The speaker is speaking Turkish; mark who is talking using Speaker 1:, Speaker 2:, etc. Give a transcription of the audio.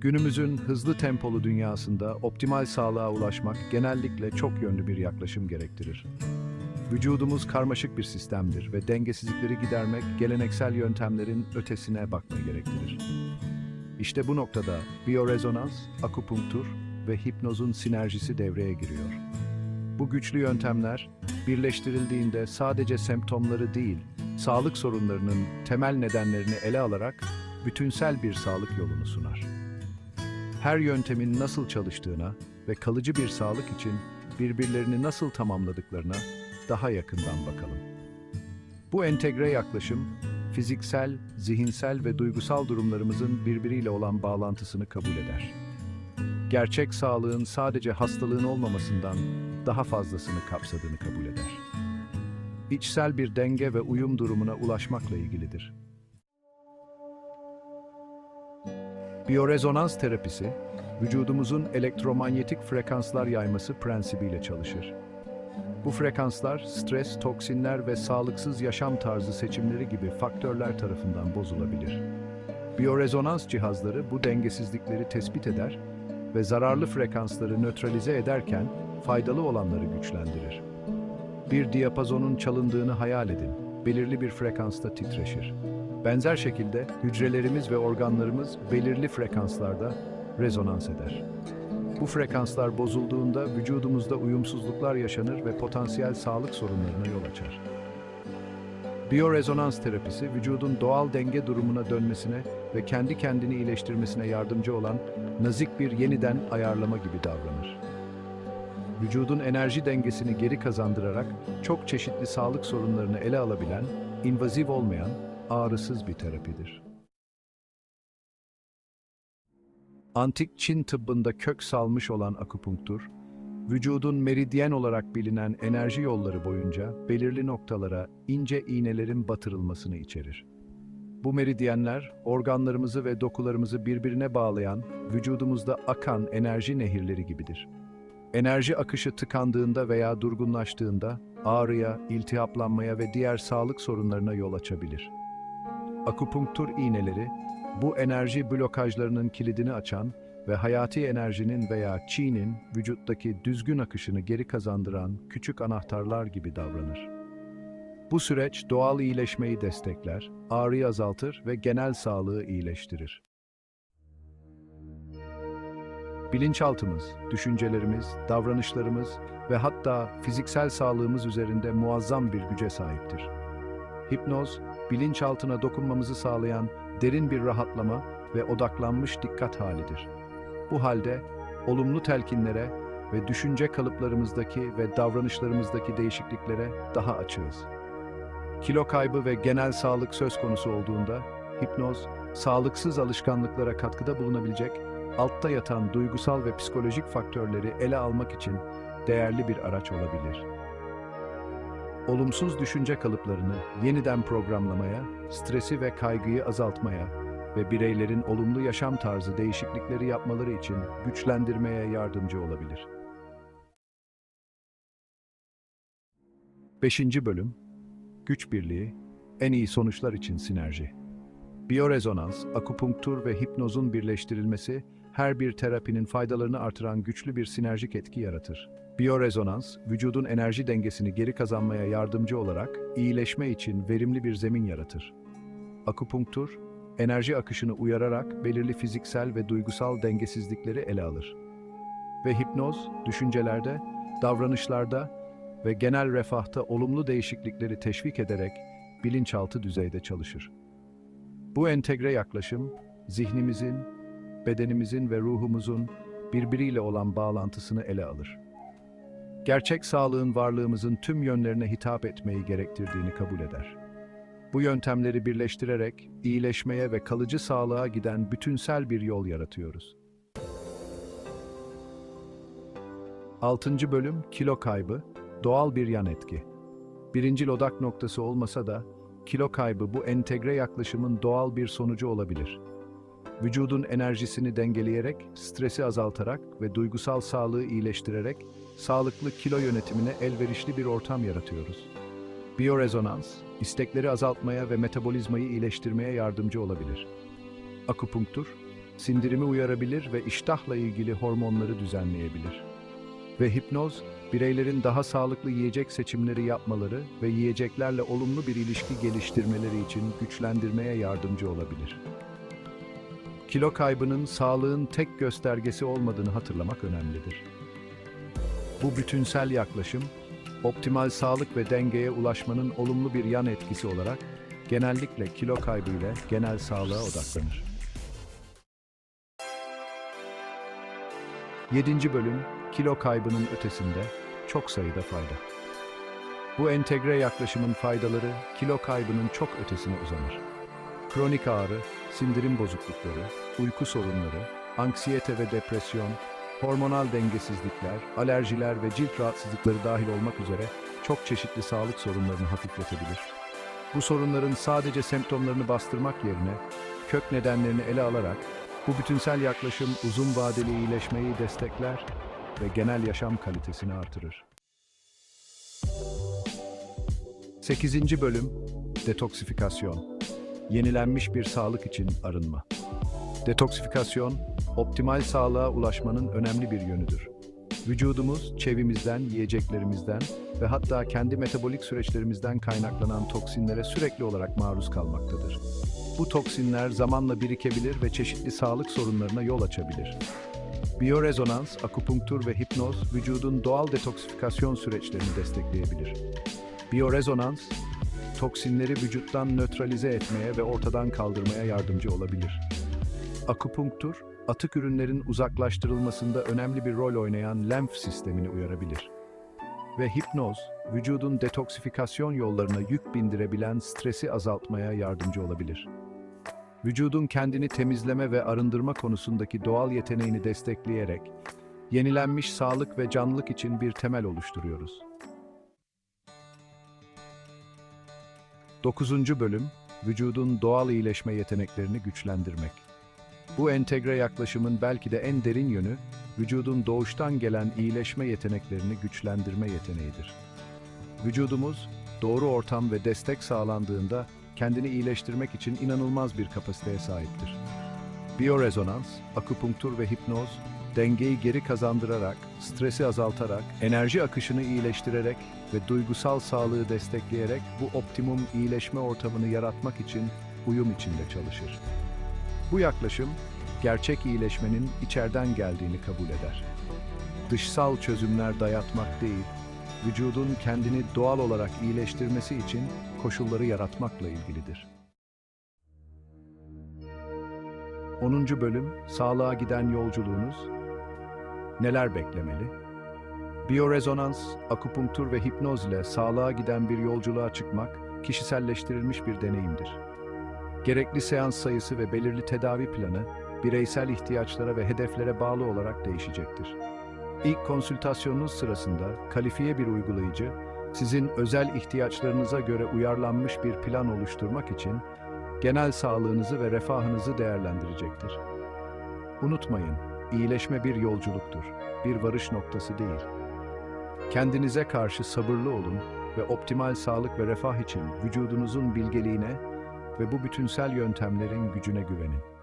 Speaker 1: Günümüzün hızlı tempolu dünyasında optimal sağlığa ulaşmak genellikle çok yönlü bir yaklaşım gerektirir. Vücudumuz karmaşık bir sistemdir ve dengesizlikleri gidermek geleneksel yöntemlerin ötesine bakmayı gerektirir. İşte bu noktada biyorezonans, akupunktur ve hipnozun sinerjisi devreye giriyor. Bu güçlü yöntemler birleştirildiğinde sadece semptomları değil, sağlık sorunlarının temel nedenlerini ele alarak bütünsel bir sağlık yolunu sunar. Her yöntemin nasıl çalıştığına ve kalıcı bir sağlık için birbirlerini nasıl tamamladıklarına daha yakından bakalım. Bu entegre yaklaşım, fiziksel, zihinsel ve duygusal durumlarımızın birbiriyle olan bağlantısını kabul eder. Gerçek sağlığın sadece hastalığın olmamasından daha fazlasını kapsadığını kabul eder. İçsel bir denge ve uyum durumuna ulaşmakla ilgilidir. Biyorezonans terapisi, vücudumuzun elektromanyetik frekanslar yayması prensibiyle çalışır. Bu frekanslar stres, toksinler ve sağlıksız yaşam tarzı seçimleri gibi faktörler tarafından bozulabilir. Biyorezonans cihazları bu dengesizlikleri tespit eder ve zararlı frekansları nötralize ederken faydalı olanları güçlendirir. Bir diyapazonun çalındığını hayal edin. Belirli bir frekansta titreşir. Benzer şekilde hücrelerimiz ve organlarımız belirli frekanslarda rezonans eder. Bu frekanslar bozulduğunda vücudumuzda uyumsuzluklar yaşanır ve potansiyel sağlık sorunlarına yol açar. Biyorezonans terapisi vücudun doğal denge durumuna dönmesine ve kendi kendini iyileştirmesine yardımcı olan nazik bir yeniden ayarlama gibi davranır. Vücudun enerji dengesini geri kazandırarak çok çeşitli sağlık sorunlarını ele alabilen, invaziv olmayan, ağrısız bir terapidir. Antik Çin tıbbında kök salmış olan akupunktur, vücudun meridyen olarak bilinen enerji yolları boyunca belirli noktalara ince iğnelerin batırılmasını içerir. Bu meridyenler, organlarımızı ve dokularımızı birbirine bağlayan, vücudumuzda akan enerji nehirleri gibidir. Enerji akışı tıkandığında veya durgunlaştığında ağrıya, iltihaplanmaya ve diğer sağlık sorunlarına yol açabilir. Akupunktur iğneleri, bu enerji blokajlarının kilidini açan ve hayati enerjinin veya çi'nin vücuttaki düzgün akışını geri kazandıran küçük anahtarlar gibi davranır. Bu süreç doğal iyileşmeyi destekler, ağrıyı azaltır ve genel sağlığı iyileştirir. Bilinçaltımız, düşüncelerimiz, davranışlarımız ve hatta fiziksel sağlığımız üzerinde muazzam bir güce sahiptir. Hipnoz, bilinçaltına dokunmamızı sağlayan derin bir rahatlama ve odaklanmış dikkat halidir. Bu halde olumlu telkinlere ve düşünce kalıplarımızdaki ve davranışlarımızdaki değişikliklere daha açığız. Kilo kaybı ve genel sağlık söz konusu olduğunda hipnoz, sağlıksız alışkanlıklara katkıda bulunabilecek altta yatan duygusal ve psikolojik faktörleri ele almak için değerli bir araç olabilir. Olumsuz düşünce kalıplarını yeniden programlamaya, stresi ve kaygıyı azaltmaya ve bireylerin olumlu yaşam tarzı değişiklikleri yapmaları için güçlendirmeye yardımcı olabilir. 5. Bölüm Güç Birliği, en iyi sonuçlar için sinerji. Biyorezonans, akupunktur ve hipnozun birleştirilmesi, her bir terapinin faydalarını artıran güçlü bir sinerjik etki yaratır. Biyorezonans, vücudun enerji dengesini geri kazanmaya yardımcı olarak iyileşme için verimli bir zemin yaratır. Akupunktur, enerji akışını uyararak belirli fiziksel ve duygusal dengesizlikleri ele alır. Ve hipnoz, düşüncelerde, davranışlarda ve genel refahta olumlu değişiklikleri teşvik ederek bilinçaltı düzeyde çalışır. Bu entegre yaklaşım, zihnimizin, bedenimizin ve ruhumuzun birbiriyle olan bağlantısını ele alır. Gerçek sağlığın varlığımızın tüm yönlerine hitap etmeyi gerektirdiğini kabul eder. Bu yöntemleri birleştirerek iyileşmeye ve kalıcı sağlığa giden bütünsel bir yol yaratıyoruz. 6. Bölüm Kilo kaybı, doğal bir yan etki. Birincil odak noktası olmasa da, kilo kaybı bu entegre yaklaşımın doğal bir sonucu olabilir. Vücudun enerjisini dengeleyerek, stresi azaltarak ve duygusal sağlığı iyileştirerek sağlıklı kilo yönetimine elverişli bir ortam yaratıyoruz. Biyorezonans, istekleri azaltmaya ve metabolizmayı iyileştirmeye yardımcı olabilir. Akupunktur, sindirimi uyarabilir ve iştahla ilgili hormonları düzenleyebilir. Ve hipnoz, bireylerin daha sağlıklı yiyecek seçimleri yapmaları ve yiyeceklerle olumlu bir ilişki geliştirmeleri için güçlendirmeye yardımcı olabilir. Kilo kaybının sağlığın tek göstergesi olmadığını hatırlamak önemlidir. Bu bütünsel yaklaşım, optimal sağlık ve dengeye ulaşmanın olumlu bir yan etkisi olarak genellikle kilo kaybı ile genel sağlığa odaklanır. 7. bölüm kilo kaybının ötesinde çok sayıda fayda. Bu entegre yaklaşımın faydaları kilo kaybının çok ötesine uzanır. Kronik ağrı, sindirim bozuklukları, uyku sorunları, anksiyete ve depresyon, hormonal dengesizlikler, alerjiler ve cilt rahatsızlıkları dahil olmak üzere çok çeşitli sağlık sorunlarını hafifletebilir. Bu sorunların sadece semptomlarını bastırmak yerine kök nedenlerini ele alarak bu bütünsel yaklaşım uzun vadeli iyileşmeyi destekler ve genel yaşam kalitesini artırır. 8. bölüm Detoksifikasyon Yenilenmiş bir sağlık için arınma. Detoksifikasyon, optimal sağlığa ulaşmanın önemli bir yönüdür. Vücudumuz çevimizden, yiyeceklerimizden ve hatta kendi metabolik süreçlerimizden kaynaklanan toksinlere sürekli olarak maruz kalmaktadır. Bu toksinler zamanla birikebilir ve çeşitli sağlık sorunlarına yol açabilir. Biyorezonans, akupunktur ve hipnoz vücudun doğal detoksifikasyon süreçlerini destekleyebilir. Biyorezonans, toksinleri vücuttan nötralize etmeye ve ortadan kaldırmaya yardımcı olabilir. Akupunktur, atık ürünlerin uzaklaştırılmasında önemli bir rol oynayan lenf sistemini uyarabilir. Ve hipnoz, vücudun detoksifikasyon yollarına yük bindirebilen stresi azaltmaya yardımcı olabilir. Vücudun kendini temizleme ve arındırma konusundaki doğal yeteneğini destekleyerek, yenilenmiş sağlık ve canlılık için bir temel oluşturuyoruz. 9. bölüm, vücudun doğal iyileşme yeteneklerini güçlendirmek. Bu entegre yaklaşımın belki de en derin yönü, vücudun doğuştan gelen iyileşme yeteneklerini güçlendirme yeteneğidir. Vücudumuz, doğru ortam ve destek sağlandığında kendini iyileştirmek için inanılmaz bir kapasiteye sahiptir. Biyorezonans, akupunktur ve hipnoz, dengeyi geri kazandırarak, stresi azaltarak, enerji akışını iyileştirerek ve duygusal sağlığı destekleyerek bu optimum iyileşme ortamını yaratmak için uyum içinde çalışır. Bu yaklaşım, gerçek iyileşmenin içeriden geldiğini kabul eder. Dışsal çözümler dayatmak değil, vücudun kendini doğal olarak iyileştirmesi için koşulları yaratmakla ilgilidir. 10. bölüm Sağlığa giden yolculuğunuz neler beklemeli? Biyorezonans, akupunktur ve hipnoz ile sağlığa giden bir yolculuğa çıkmak kişiselleştirilmiş bir deneyimdir. Gerekli seans sayısı ve belirli tedavi planı bireysel ihtiyaçlara ve hedeflere bağlı olarak değişecektir. İlk konsültasyonunuz sırasında kalifiye bir uygulayıcı, sizin özel ihtiyaçlarınıza göre uyarlanmış bir plan oluşturmak için genel sağlığınızı ve refahınızı değerlendirecektir. Unutmayın, iyileşme bir yolculuktur, bir varış noktası değil. Kendinize karşı sabırlı olun ve optimal sağlık ve refah için vücudunuzun bilgeliğine ve bu bütünsel yöntemlerin gücüne güvenin.